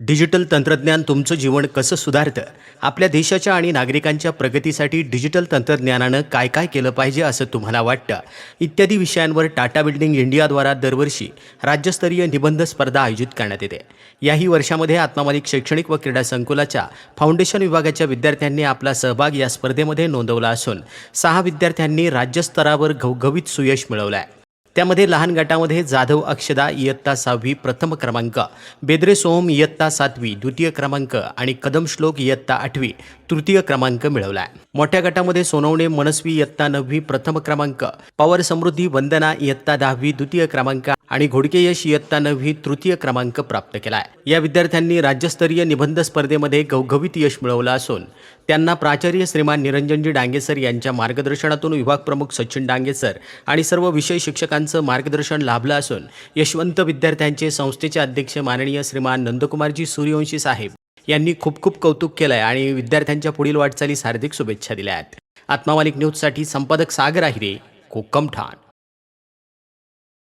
Digital तंत्रज्ञान तुमचं जीवन कसं सुधारतं? आपल्या देशाच्या आणि नागरिकांच्या प्रगतीसाठी डिजिटल तंत्रज्ञानानं काय काय केलं पाहिजे असं तुम्हाला वाटतं? इत्यादी विषयांवर टाटा बिल्डिंग इंडियाद्वारा दरवर्षी राज्यस्तरीय निबंध स्पर्धा आयोजित करण्यात येते. याही वर्षामध्ये आत्मामालिक शैक्षणिक व क्रीडा संकुलाच्या फाउंडेशन विभागाच्या विद्यार्थ्यांनी आपला सहभाग या स्पर्धेमध्ये नोंदवला असून सहा विद्यार्थ्यांनी राज्यस्तरावर घवघवीत सुयश मिळवलं आहे त्यामध्ये लहान गटामध्ये जाधव अक्षदा इयत्ता सहावी प्रथम क्रमांक बेद्रे सोहम इयत्ता सातवी द्वितीय क्रमांक आणि कदम श्लोक इयत्ता आठवी तृतीय क्रमांक मिळवला आहे मोठ्या गटामध्ये सोनवणे मनस्वी इयत्ता नववी प्रथम क्रमांक पवार समृद्धी वंदना इयत्ता दहावी द्वितीय क्रमांक आणि घोडके यश इयत्ता नववी तृतीय क्रमांक प्राप्त केला आहे या विद्यार्थ्यांनी राज्यस्तरीय निबंध स्पर्धेमध्ये घवघवीत यश मिळवलं असून त्यांना प्राचार्य श्रीमान निरंजनजी डांगेसर यांच्या मार्गदर्शनातून विभाग प्रमुख सचिन डांगेसर आणि सर्व विषय शिक्षकांचं मार्गदर्शन लाभलं असून यशवंत विद्यार्थ्यांचे संस्थेचे अध्यक्ष माननीय श्रीमान नंदकुमारजी सूर्यवंशी साहेब यांनी खूप खूप कौतुक केलं आहे आणि विद्यार्थ्यांच्या पुढील वाटचालीस हार्दिक शुभेच्छा दिल्या आहेत. आत्मामालिक न्यूजसाठी संपादक सागर आहिरे कोकम ठाण.